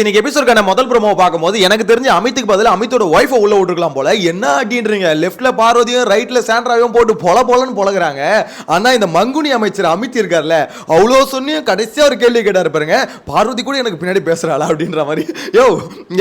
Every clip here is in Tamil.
இன்னைக்கு எபிசோட்கான முதல் ப்ரோமோ பார்க்கும்போது எனக்கு தெரிஞ்ச அமித்துக்கு பதில் அமித்தோட ஒய்ஃபை உள்ள விட்டுருக்கலாம் போல. என்ன அப்படின்றீங்க லெஃப்ட்ல பார்வதியும் ரைட்ல சாண்ட்ராவையும் போட்டு பொல பொலன்னு பொழகிறாங்க ஆனா இந்த மங்குனி அமைச்சர் அமித் இருக்கார்ல அவ்வளோ சொன்னியும் கடைசியா ஒரு கேள்வி கேட்டாரு பாருங்க. பார்வதி கூட எனக்கு பின்னாடி பேசுறாளா அப்படின்ற மாதிரி. யோ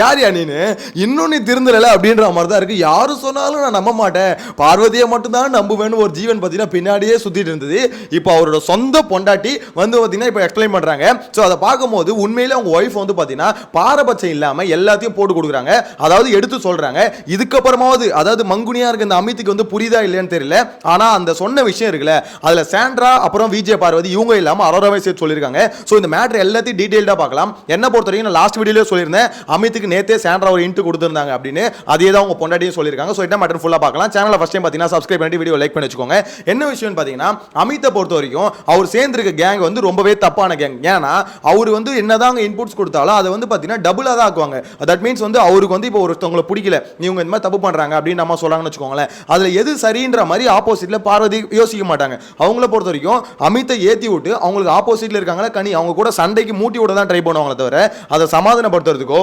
யார் யா நீனு? இன்னும் நீ திருந்தல அப்படின்ற மாதிரி தான் இருக்கு. யாரு சொன்னாலும் நான் நம்ப மாட்டேன். பார்வதியை மட்டும்தான் நம்புவேன்னு ஒரு ஜீவன் பார்த்தீங்கன்னா பின்னாடியே சுத்திட்டு இருந்தது. இப்போ அவரோட சொந்த பொண்டாட்டி வந்து பார்த்தீங்கன்னா இப்போ எக்ஸ்பிளைன் பண்றாங்க. ஸோ அதை பார்க்கும்போது உண்மையிலே அவங்க ஒய்ஃப் வந்து பார்த்தீங்கன்னா பாரபட்சம் இல்லாமல் எல்லாத்தையும் போட்டு கொடுக்குறாங்க. அதாவது எடுத்து சொல்கிறாங்க இதுக்கப்புறமாவது அதாவது மங்குனியாக இருக்க இந்த அமித்துக்கு வந்து புரியுதா இல்லையான்னு தெரியல. ஆனால் அந்த சொன்ன விஷயம் இருக்குல்ல அதில் சாண்ட்ரா அப்புறம் விஜய் பார்வதி இவங்க இல்லாமல் அரோராவை சேர்த்து சொல்லியிருக்காங்க. ஸோ இந்த மேட்ரு எல்லாத்தையும் டீட்டெயில்டாக பார்க்கலாம். என்ன பொறுத்த வரைக்கும் நான் லாஸ்ட் வீடியோல சொல்லியிருந்தேன். அமித்துக்கு நேத்தே சாண்ட்ரா ஒரு இன்ட்டு கொடுத்துருந்தாங்க அப்படின்னு. அதே தான் உங்க பொண்டாட்டியும் சொல்லியிருக்காங்க. ஸோ என்ன மேட்ரு ஃபுல்லாக பார்க்கலாம். சேனலை ஃபஸ்ட் டைம் பார்த்தீங்கன்னா சப்ஸ்கிரைப் பண்ணி வீடியோ லைக் பண்ணி வச்சுக்கோங்க. என்ன விஷயம்னு பார்த்தீங்கன்னா அமித்தை பொறுத்த வரைக்கும் அவர் சேர்ந்துருக்க கேங் வந்து ரொம்பவே தப்பான கேங் ஏன்னா அவர் வந்து என்னதான் இன்புட்ஸ் கொடுத்தாலும் அதை வந்து பார்த்தீங்கன்னா டபுளாக தான் ஆக்குவாங்க. தட் மீன்ஸ் வந்து அவருக்கு வந்து இப்போ ஒருத்தவங்களை பிடிக்கல. இவங்க இந்த மாதிரி தப்பு பண்ணுறாங்க அப்படின்னு நம்ம சொல்லாங்கன்னு வச்சுக்கோங்களேன். அதில் எது சரின்ற மாதிரி ஆப்போசிட்டில் பார்வதி யோசிக்க மாட்டாங்க. அவங்கள பொறுத்த வரைக்கும் அமித்தை ஏற்றி விட்டு அவங்களுக்கு ஆப்போசிட்டில் இருக்காங்களா கனி அவங்க கூட சண்டைக்கு மூட்டி விட தான் ட்ரை பண்ணுவாங்களே தவிர அதை சமாதானப்படுத்துறதுக்கோ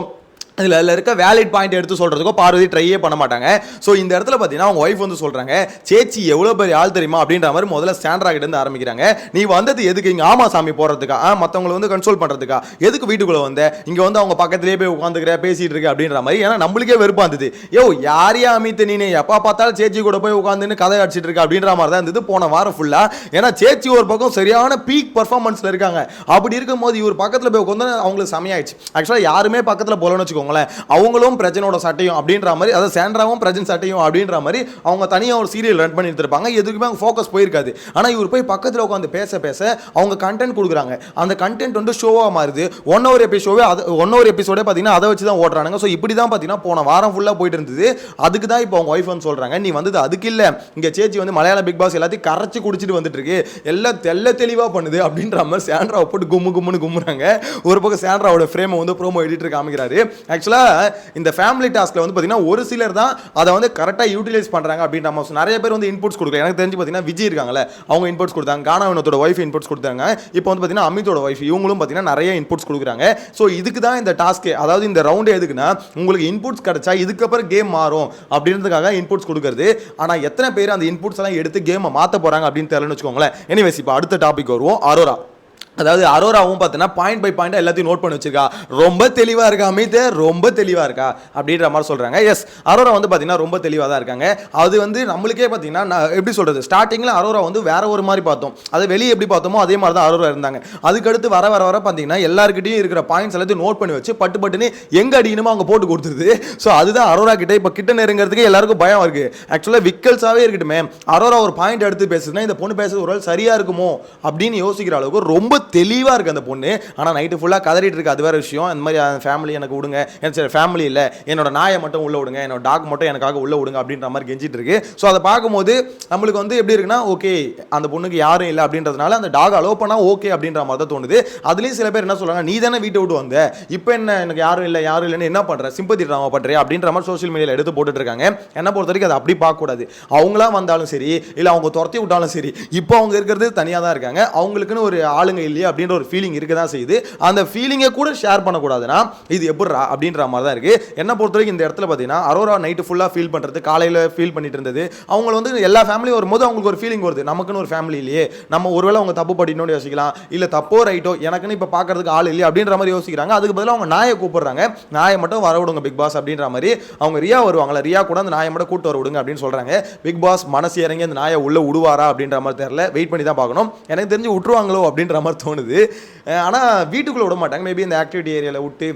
இதில் அதில் இருக்க வேலிட் பாயிண்ட் எடுத்து சொல்கிறதுக்கோ பார்வதி ட்ரையே பண்ண மாட்டாங்க. ஸோ இந்த இடத்துல பார்த்தீங்கன்னா அவங்க ஒய்ஃப் வந்து சொல்கிறாங்க சேச்சி எவ்வளோ பெரிய ஆள் தெரியுமா? அப்படின்ற மாதிரி முதல்ல ஸ்டாண்டரா இருந்து ஆரம்பிக்கிறாங்க. நீ வந்தது எதுக்கு? இங்கே ஆமா சாமி போடுறதுக்கா ஆ மற்றவங்களை வந்து கன்சோல் பண்ணுறதுக்கா எதுக்கு வீட்டுக்குள்ளே வந்த? இங்கே வந்து அவங்க பக்கத்துலேயே போய் உட்காந்துக்கிற பேசிகிட்டு இருக்க அப்படின்ற மாதிரி. ஏன்னா நம்மளுக்கே வெறுப்பாக இருந்தது. யோ யாரையா அமித்து நீ எப்போ பார்த்தாலும் சேச்சி கூட போய் உட்காந்துன்னு கதை அடிச்சிட்டு இருக்க அப்படின்ற மாதிரி தான் இருந்தது போன வாரம் ஃபுல்லாக ஏன்னா சேச்சி ஒரு பக்கம் சரியான பீக் பர்ஃபார்மன்ஸில் இருக்காங்க. அப்படி இருக்கும்போது இவர் பக்கத்தில் போய் உட்காந்து அவங்களுக்கு செமையாயிடுச்சு. ஆக்சுவலாக யாருமே பக்கத்தில் போலன்னு வச்சுக்கோங்களேன். அவங்களும் பிரஜனோட சட்டையும் அப்படின்ற மாதிரி அதாவது சேண்ட்ராவும் பிரஜன் சட்டையும் அப்படின்ற மாதிரி அவங்க தனியாக ஒரு சீரியல் ரன் பண்ணிட்டு இருப்பாங்க எதுக்குமே அவங்க ஃபோக்கஸ் போயிருக்காது. ஆனால் இவர் போய் பக்கத்தில் உட்காந்து பேச பேச அவங்க கண்டென்ட் கொடுக்குறாங்க. அந்த கண்டென்ட் வந்து ஷோவாக மாறுது. ஒன் ஹவர் எபிசோடே அது ஒன் ஹவர் எபிசோடே பார்த்தீங்கன்னா அதை வச்சு தான் ஓடுறானுங்க ஸோ இப்படி தான் பார்த்தீங்கன்னா போன வாரம் ஃபுல்லாக போயிட்டு இருந்தது அதுக்கு தான் இப்போ அவங்க ஒய்ஃப் வந்து சொல்கிறாங்க நீ வந்தது அதுக்கு இல்லை. இங்கே சேச்சி வந்து மலையாள பிக் பாஸ் எல்லாத்தையும் கரைச்சி குடிச்சிட்டு வந்துட்டு இருக்கு எல்லாம் தெல்ல தெளிவாக பண்ணுது. அப்படின்ற மாதிரி சேண்ட்ராவை போட்டு கும்மு கும்முன்னு கும்முறாங்க. ஒரு பக்கம் சேண்ட்ராவோட ஃப்ரேமை வந்து ப்ரோமோ எடிட்டர் காமிக்கிறாரு. ஆக்சுவலாக இந்த ஃபேமிலி டாஸ்க்கில் வந்து பார்த்தீங்கன்னா ஒரு சிலர் தான் அதை வந்து கரெக்டாக யூட்டிலைஸ் பண்ணுறாங்க அப்படின்ற மாதிரி நிறைய பேர் வந்து இன்புட்ஸ் கொடுக்குறாங்க எனக்கு தெரிஞ்சு பார்த்தீங்கன்னா விஜய் இருக்காங்கல்ல அவங்க இன்புட்ஸ் கொடுத்தாங்க. கானாவினத்தோட ஒய்ஃப் இன்புட்ஸ் கொடுத்தாங்க. இப்போ வந்து பார்த்தீங்கன்னா அமித்தோட ஒய்ஃப் இவங்களும் பார்த்தீங்கன்னா நிறைய இன்புட்ஸ் கொடுக்குறாங்க. ஸோ இதுக்கு தான் இந்த டாஸ்க்கு அதாவது இந்த ரவுண்டு எதுக்குன்னா உங்களுக்கு இன்புட்ஸ் கிடைச்சா இதுக்கப்புறம் கேம் மாறும் அப்படின்றதுக்காக இன்புட்ஸ் கொடுக்குறது. ஆனால் எத்தனை பேர் அந்த இன்புட்ஸ் எல்லாம் எடுத்து கேமை மாற்ற போகிறாங்க அப்படின்னு தெரியலன்னு வச்சுக்கோங்களேன். எனிவேஸ் இப்போ அடுத்த டாபிக் வருவோம். அரோரா. அதாவது அரோராவும் பார்த்தீங்கன்னா பாயிண்ட் பை பாயிண்ட் எல்லாத்தையும் நோட் பண்ணி வச்சிருக்கா. ரொம்ப தெளிவாக இருக்கா அமித்? ரொம்ப தெளிவாக இருக்கா? அப்படின்ற மாதிரி சொல்கிறாங்க எஸ் அரோரா வந்து பார்த்தீங்கன்னா ரொம்ப தெளிவாக தான் இருக்காங்க. அது வந்து நம்மளுக்கே பார்த்தீங்கன்னா நான் எப்படி சொல்கிறது ஸ்டார்டிங்கில் அரோரா வந்து வேற ஒரு மாதிரி பார்த்தோம். அது வெளியே எப்படி பார்த்தோமோ அதே மாதிரி தான் அரோரா இருந்தாங்க. அதுக்கடுத்து வர வர வர பார்த்தீங்கன்னா எல்லாருக்கிட்டையும் இருக்கிற பாயிண்ட்ஸ் எல்லாத்தையும் நோட் பண்ணி வச்சு பட்டு பட்டுன்னு எங்கே அடிக்கணுமோ அவங்க போட்டு கொடுத்துருது. ஸோ அதுதான் அரோரா கிட்டே இப்போ கிட்ட நெருங்கிறதுக்கு எல்லாருக்கும் பயம் இருக்குது ஆக்சுவலாக விக்கல்ஸாகவே இருக்கட்டுமே. அரோரா ஒரு பாயிண்ட் எடுத்து பேசுதுன்னா இந்த பொண்ணு பேசுறது ஒரு சரியாக இருக்குமோ அப்படின்னு யோசிக்கிற அளவுக்கு ரொம்ப தெளிவாக இருக்குது அந்த பொண்ணு. ஆனால் நைட்டு ஃபுல்லாக கதறிட்டு இருக்கு. அது வேற விஷயம். இந்த மாதிரி ஃபேமிலி எனக்கு விடுங்க. எனக்கு சரி ஃபேமிலி இல்லை. என்னோட நாயை மட்டும் உள்ளே விடுங்க. என்னோட டாக் மட்டும் எனக்காக உள்ளே விடுங்க. அப்படின்ற மாதிரி கெஞ்சிட்டு இருக்கு. ஸோ அதை பார்க்கும்போது நம்மளுக்கு வந்து எப்படி இருக்குன்னா ஓகே அந்த பொண்ணுக்கு யாரும் இல்லை. அப்படின்றதுனால அந்த டாக் அலோவ் பண்ணால் ஓகே அப்படின்ற மாதிரி தான் தோணுது. அதுலேயும் சில பேர் என்ன சொல்கிறாங்க நீ தானே வீட்டை விட்டு வந்த. இப்போ என்ன? எனக்கு யாரும் இல்லை யாரும் இல்லைன்னு என்ன பண்ணுற சிம்பத்தி ட்ராமா பண்றியா? அப்படின்ற மாதிரி சோஷியல் மீடியாவில் எடுத்து போட்டுட்டு இருக்காங்க. என்ன பொறுத்த வரைக்கும் அதை அப்படி பார்க்கக்கூடாது அவங்களா வந்தாலும் சரி இல்லை அவங்க துரத்தி விட்டாலும் சரி இப்போ அவங்க இருக்கிறது தனியாக தான் இருக்காங்க. அவங்களுக்குன்னு ஒரு ஆளுங்க இல்லை. இல்லையா அப்படின்ற ஒரு ஃபீலிங் இருக்க தான் செய்யுது. அந்த ஃபீலிங்கை கூட ஷேர் பண்ணக்கூடாதுன்னா இது எப்படிரா அப்படின்ற மாதிரி தான் இருக்கு. என்ன பொறுத்த வரைக்கும் இந்த இடத்துல பார்த்தீங்கன்னா அரோரா நைட்டு ஃபுல்லாக ஃபீல் பண்ணுறது காலையில் ஃபீல் பண்ணிட்டு இருந்தது. அவங்க வந்து எல்லா ஃபேமிலியும் வரும்போது அவங்களுக்கு ஒரு ஃபீலிங் வருது. நமக்குன்னு ஒரு ஃபேமிலி இல்லையே. நம்ம ஒருவேளை அவங்க தப்பு பண்ணிடணும்னு யோசிக்கலாம். இல்லை தப்போ ரைட்டோ எனக்குன்னு இப்போ பார்க்கறதுக்கு ஆள் இல்லையே அப்படின்ற மாதிரி யோசிக்கிறாங்க. அதுக்கு பதிலாக அவங்க நாயை கூப்பிடுறாங்க. நாயை மட்டும் வர விடுங்க பிக் பாஸ் அப்படின்ற மாதிரி. அவங்க ரியா வருவாங்களா ரியா கூட அந்த நாயை மட்டும் கூட்டு வர விடுங்க அப்படின்னு சொல்றாங்க. பிக் பாஸ் மனசு இறங்கி அந்த நாயை உள்ள விடுவாரா அப்படின்ற மாதிரி தெரியல. வெயிட் பண்ணி தான் பார்க்கணும். எனக்கு தெரிஞ்சு விட்டுருவாங்களோ அப்படின்ற மாதிரி தோணுது. ஆனால் வீட்டுக்குள்ளே விட மாட்டாங்க மேபி இந்த ஆக்டிவிட்டி ஏரியாவில் விட்டு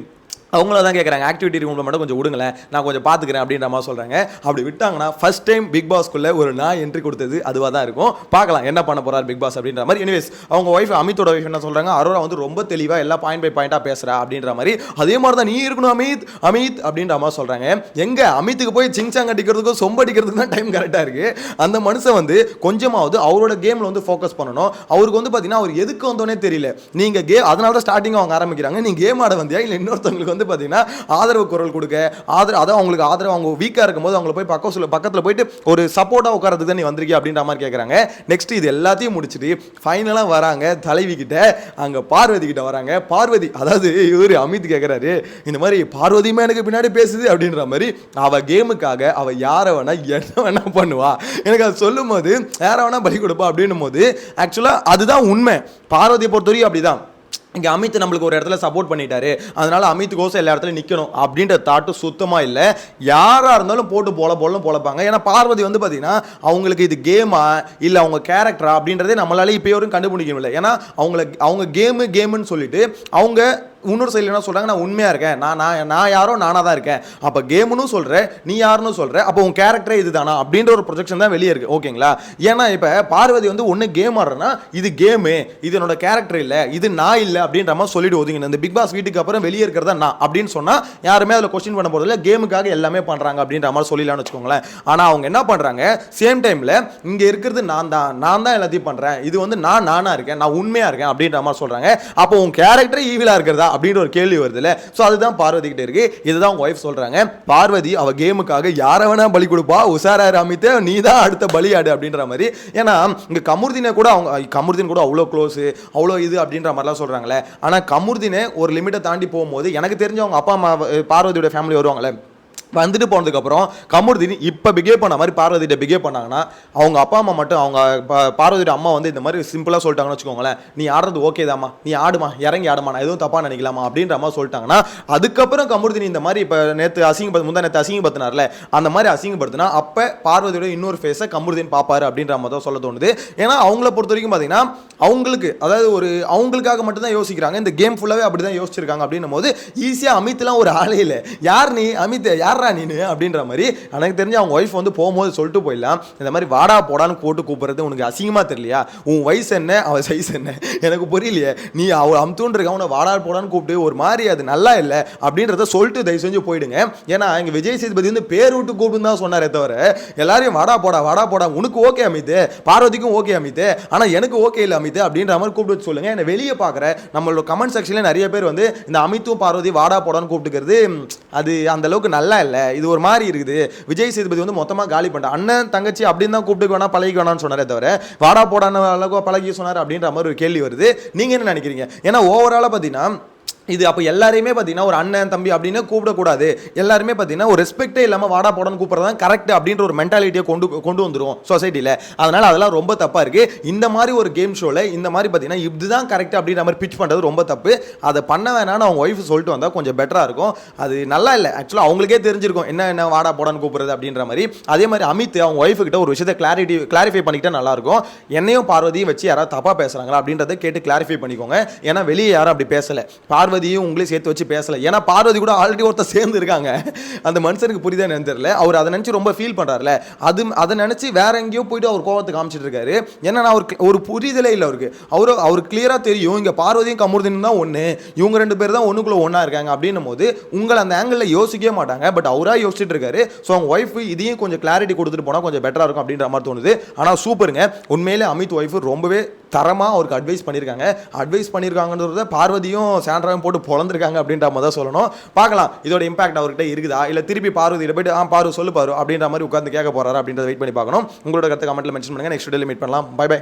அவங்கள தான் கேட்குறாங்க ஆக்டிவிட்டி ரூமில் மட்டும் கொஞ்சம் விடுங்களேன். நான் கொஞ்சம் பார்த்துக்கிறேன் அப்படின்ற மாதிரி சொல்கிறாங்க அப்படி விட்டாங்கன்னா ஃபர்ஸ்ட் டைம் பிக் பாஸ்க்குள்ளே ஒரு நான் என்ட்ரி கொடுத்தது அதுவாக தான் இருக்கும். பார்க்கலாம் என்ன பண்ண போகிறார் பிக் பாஸ் அப்படின்ற மாதிரி. எனிவேஸ் அவங்க ஒய்ஃப் அமித்தோட ஒய்ஃப் என்ன சொல்கிறாங்க அரோரா வந்து ரொம்ப தெளிவாக எல்லா பாயிண்ட் பை பாயிண்ட்டாக பேசுகிறா அப்படின்ற மாதிரி. அதே மாதிரி தான் நீ இருக்கணும் அமித் அமித் அப்படின்ற மாதிரி சொல்கிறாங்க எங்கே? அமித்துக்கு போய் சிங்சாங் அடிக்கிறதுக்கும் சொம்பு அடிக்கிறதுக்கு தான் டைம் கரெக்டாக இருக்குது அந்த மனுஷன் வந்து கொஞ்சமாவது அவரோட கேமில் வந்து ஃபோக்கஸ் பண்ணணும். அவருக்கு வந்து பார்த்தீங்கன்னா அவர் எதுக்கு வந்தோன்னே தெரியல. நீங்கள் கே அதனால தான் ஸ்டார்டிங் அவங்க ஆரம்பிக்கிறாங்க. நீ கேம் ஆட வந்தியா? இல்லை இன்னொருத்தவங்களுக்கு வந்து வந்து பார்த்தீங்கன்னா ஆதரவு குரல் கொடுக்க ஆதரவு அதான் அவங்களுக்கு ஆதரவு அவங்க வீக்காக இருக்கும்போது அவங்கள போய் பக்கம் சொல்ல பக்கத்தில் போயிட்டு ஒரு சப்போர்ட்டாக உட்காரதுக்கு தான் நீ வந்திருக்கிய அப்படின்ற மாதிரி கேட்குறாங்க நெக்ஸ்ட் இது எல்லாத்தையும் முடிச்சுட்டு ஃபைனலாக வராங்க தலைவி கிட்ட. அங்கே பார்வதி கிட்ட வராங்க. பார்வதி அதாவது இவர் அமித் கேட்குறாரு இந்த மாதிரி பார்வதியுமே எனக்கு பின்னாடி பேசுது அப்படின்ற மாதிரி அவ கேமுக்காக அவ யாரை வேணா என்ன வேணா பண்ணுவா. எனக்கு அது சொல்லும் போது யாரை வேணா பலி கொடுப்பா அப்படின்னும் போது ஆக்சுவலாக அதுதான் உண்மை. பார்வதியை பொறுத்தவரைக்கும் அப்படிதான். இங்கே அமித் நம்மளுக்கு ஒரு இடத்துல சப்போர்ட் பண்ணிட்டாரு. அதனால அமித் கோசம் எல்லா இடத்துலையும் நிற்கணும் அப்படின்ற தாட்டு சுத்தமாக இல்லை. யாராக இருந்தாலும் போட்டு போல போலும் போலப்பாங்க. ஏன்னா பார்வதி வந்து பார்த்தீங்கன்னா அவங்களுக்கு இது கேமா இல்லை அவங்க கேரக்டரா அப்படின்றதே நம்மளால இப்போ வரைக்கும் கண்டுபிடிக்க முடியல. ஏன்னா அவங்கள அவங்க கேமு கேமுன்னு சொல்லிட்டு அவங்க இன்னொரு சைடில் என்ன சொல்கிறாங்க நான் உண்மையாக இருக்கேன். நான் நான் நான் யாரோ நானாக தான் இருக்கேன். அப்போ கேமுன்னு சொல்கிற நீ யாருன்னு சொல்கிற அப்போ உன் கேரக்டரே இதுதானா? அப்படின்ற ஒரு ப்ரொஜெக்ஷன் தான் வெளியே இருக்குது ஓகேங்களா ஏன்னா இப்போ பார்வதி வந்து ஒன்று கேம் ஆடுறேன்னா இது கேமு இது என்னோட கேரக்டர் இல்லை. இது நான் இல்லை அப்படின்ற மாதிரி சொல்லிட்டு இந்த பிக் பாஸ் வீட்டுக்கு அப்புறம் வெளியே இருக்கிறதா நான். அப்படின்னு சொன்னால் யாருமே அதில் கொஸ்டின் பண்ண போகிறதில்ல கேமுக்காக எல்லாமே பண்ணுறாங்க அப்படின்ற மாதிரி சொல்லிடலாம்னு வச்சுக்கோங்களேன். ஆனால் அவங்க என்ன பண்ணுறாங்க சேம் டைமில் இங்கே இருக்கிறது நான் தான். நான் தான் எல்லாத்தையும் பண்ணுறேன் இது வந்து நான் நானாக இருக்கேன். நான் உண்மையாக இருக்கேன் அப்படின்ற மாதிரி சொல்கிறாங்க அப்போ உன் கேரக்டர் ஈவிலாக இருக்கிறதா? அப்படின்ற ஒரு கேள்வி வருதுல்ல ஸோ அதுதான் பார்வதி கிட்ட இருக்கு. இதுதான் உங்க ஒய்ஃப் சொல்றாங்க. பார்வதி அவ கேமுக்காக யாரை வேணா பலி கொடுப்பா. உஷாரா ராமித்து நீ தான் அடுத்த பலியாடு அப்படின்ற மாதிரி. ஏன்னா இங்க கமுர்தினை கூட அவங்க கமுர்தின் கூட அவ்வளோ க்ளோஸ் அவ்வளோ இது அப்படின்ற மாதிரிலாம் சொல்றாங்களே ஆனால் கமுர்தினை ஒரு லிமிட்டை தாண்டி போகும்போது எனக்கு தெரிஞ்சவங்க அப்பா அம்மா பார்வதியோட ஃபேமிலி வருவாங்களே வந்துட்டு போனதுக்கப்புறம் கமுர்தினி இப்போ பிகேவ் பண்ண மாதிரி பார்வதிட்ட பிகேவ் பண்ணாங்கன்னா அவங்க அப்பா அம்மா மட்டும் அவங்க பார்வதியோட அம்மா வந்து இந்த மாதிரி சிம்பிளாக சொல்லிட்டாங்கன்னு வச்சுக்கோங்களேன். நீ ஆடுறது ஓகே தாம்மா. நீ ஆடுமா. இறங்கி ஆடுமா. நான் எதுவும் தப்பாக நினைக்கலாமா? அப்படின்ற மாதிரி சொல்லிட்டாங்கன்னா அதுக்கப்புறம் கமுர்தினி இந்த மாதிரி இப்போ நேற்று அசிங்கப்படுத்த முந்தா நேற்று அசிங்கப்படுத்தினார்ல அந்த மாதிரி அசிங்கப்படுத்தினா அப்போ பார்வதியோட இன்னொரு ஃபேஸை கமுர்தின் பார்ப்பாரு அப்படின்ற மாதிரி தான் சொல்ல தோணுது. ஏன்னா அவங்கள பொறுத்த வரைக்கும் பார்த்தீங்கன்னா அவங்களுக்கு அதாவது ஒரு அவங்களுக்காக மட்டும்தான் யோசிக்கிறாங்க. இந்த கேம் ஃபுல்லாகவே அப்படி தான் யோசிச்சிருக்காங்க அப்படின்னும் போது ஈஸியாக அமித்லாம் ஒரு ஆளே இல்லை. யார் நீ? அமித் யார் நீனு அப்படின்ற மாதிரி எனக்கு தெரிஞ்சு அவங்க ஒய்ஃப் வந்து போகும்போது சொல்லிட்டு போயிடலாம். இந்த மாதிரி வாடா போடான்னு போட்டு கூப்பிட்றது உனக்கு அசிங்கமாக தெரியலையா? உன் வயசு என்ன? அவன் சைஸ் என்ன? எனக்கு புரியலையே. நீ அவ அமுத்துன்றிருக்க அவனை வாடா போடான்னு கூப்பிட்டு ஒரு மாதிரி அது நல்லா இல்லை அப்படின்றத சொல்லிட்டு தயவு செஞ்சு போயிடுங்க. ஏன்னா இங்கே விஜய் சேதுபதி வந்து பேர் விட்டு கூப்பிட்டு தான் சொன்னாரே தவிர எல்லாரையும் வாடா போடா வாடா போடா உனக்கு ஓகே அமித் பார்வதிக்கும் ஓகே அமித் ஆனால் எனக்கு ஓகே இல்லை அமித் அப்படின்ற மாதிரி கூப்பிட்டு வச்சு சொல்லுங்க. என்னை வெளியே பார்க்குற நம்மளோட கமெண்ட் செக்ஷனில் நிறைய பேர் வந்து இந்த அமித்தும் பார்வதி வாடா போடான்னு கூப்பிட்டுக்கிறது அது அந்த அளவுக்கு நல்லா இல்லை இது ஒரு மாதிரி இருக்குது. விஜய் சேதுபதி வந்து மொத்தமாக காலி பண்ணிட்டான். அண்ணன் தங்கச்சி அப்படின்னு தான் கூப்பிட்டு வேணா பழகி வேணாம்னு சொன்னாரே தவிர வாடா போடான அளவுக்கு பழகி சொன்னார் அப்படின்ற மாதிரி ஒரு கேள்வி வருது. நீங்க என்ன நினைக்கிறீங்க? ஏன்னா ஓவராலாக பார்த்தீங்கன்னா இது அப்போ எல்லாரையுமே பார்த்தீங்கன்னா ஒரு அண்ணன் தம்பி அப்படின்னு கூப்பிடக்கூடாது. எல்லாருமே பார்த்தீங்கன்னா ஒரு ரெஸ்பெக்டே இல்லாமல் வாடா போடன்னு கூப்பிட்றது தான் கரெக்ட் அப்படின்ற ஒரு மென்டாலிட்டியை கொண்டு கொண்டு வந்துரும் சொசைட்டியில் அதனால் அதெல்லாம் ரொம்ப தப்பாக இருக்குது இந்த மாதிரி ஒரு கேம் ஷோவில் இந்த மாதிரி பார்த்தீங்கன்னா இதுதான் கரெக்ட் அப்படின்ற மாதிரி பிச் பண்ணுறது ரொம்ப தப்பு. அதை பண்ண வேணாம்னு அவங்க ஒய்ஃப் சொல்லிட்டு வந்தால் கொஞ்சம் பெட்டராக இருக்கும். அது நல்லா இல்லை. ஆக்சுவலாக அவங்களுக்கே தெரிஞ்சிருக்கும். என்ன என்ன வாடா போடான்னு கூப்பிட்றது அப்படின்ற மாதிரி. அதே மாதிரி அமித் அவங்க ஒய்ஃபு கிட்ட ஒரு விஷயத்தை கிளாரிட்டி கிளாரிஃபை பண்ணிக்கிட்டா நல்லாயிருக்கும் என்னையும் பார்வதியும் வச்சு யாராவது தப்பாக பேசுகிறாங்களா அப்படின்றத கேட்டு கிளாரிஃபை பண்ணிக்கோங்க. ஏன்னா வெளியே யாரும் அப்படி பேசலை. பார்வதியும் உங்களையும் சேர்த்து வச்சு பேசலை. ஏன்னா பார்வதி கூட ஆல்ரெடி ஒருத்தர் சேர்ந்து இருக்காங்க. அந்த மனுஷனுக்கு புரியுதா என்னன்னு தெரியல. அவர் அதை நினச்சி ரொம்ப ஃபீல் பண்ணுறாருல அது அதை நினச்சி வேற எங்கேயோ போயிட்டு அவர் கோவத்தை காமிச்சிட்டு இருக்காரு. ஏன்னா அவருக்கு ஒரு புரிதலே இல்லை அவருக்கு. அவரு அவருக்கு கிளியராக தெரியும். இங்கே பார்வதியும் கமுருதினும் தான் ஒன்று இவங்க ரெண்டு பேர் தான் ஒன்றுக்குள்ளே ஒன்றா இருக்காங்க அப்படின்னும் போது உங்களை அந்த ஆங்கிளில் யோசிக்கவே மாட்டாங்க. பட் அவராக யோசிச்சுட்டு இருக்காரு. ஸோ அவங்க ஒய்ஃப் இதையும் கொஞ்சம் கிளாரிட்டி கொடுத்துட்டு போனால் கொஞ்சம் பெட்டராக இருக்கும் அப்படின்ற மாதிரி தோணுது. ஆனால் சூப்பருங்க உண்மையிலே அமித் ஒய்ஃப் ரொம்பவே தரமாக அவருக்கு அட்வைஸ் பண்ணியிருக்காங்க. அட்வைஸ் பண்ணியிருக்காங்கன்றத பார்வதியும் சாண்ட்ராவும் போட்டு பொழந்திருக்காங்க அப்படின்ற மாதிரி தான் சொல்லணும். பார்க்கலாம். இதோட இம்பாக்ட் அவர்கிட்ட இருக்குதா? இல்லை திருப்பி பார்வதியில் போயிட்டு ஆ பாரு சொல்லு பாரு அப்படின்ற மாதிரி உட்காந்து கேட்க போறாரா அப்படின்றத வெயிட் பண்ணி பார்க்கணும். உங்களோட கருத்து கமெண்ட்டில் மென்ஷன் பண்ணுங்கள் நெக்ஸ்ட் டேல மீட் பண்ணலாம். Bye by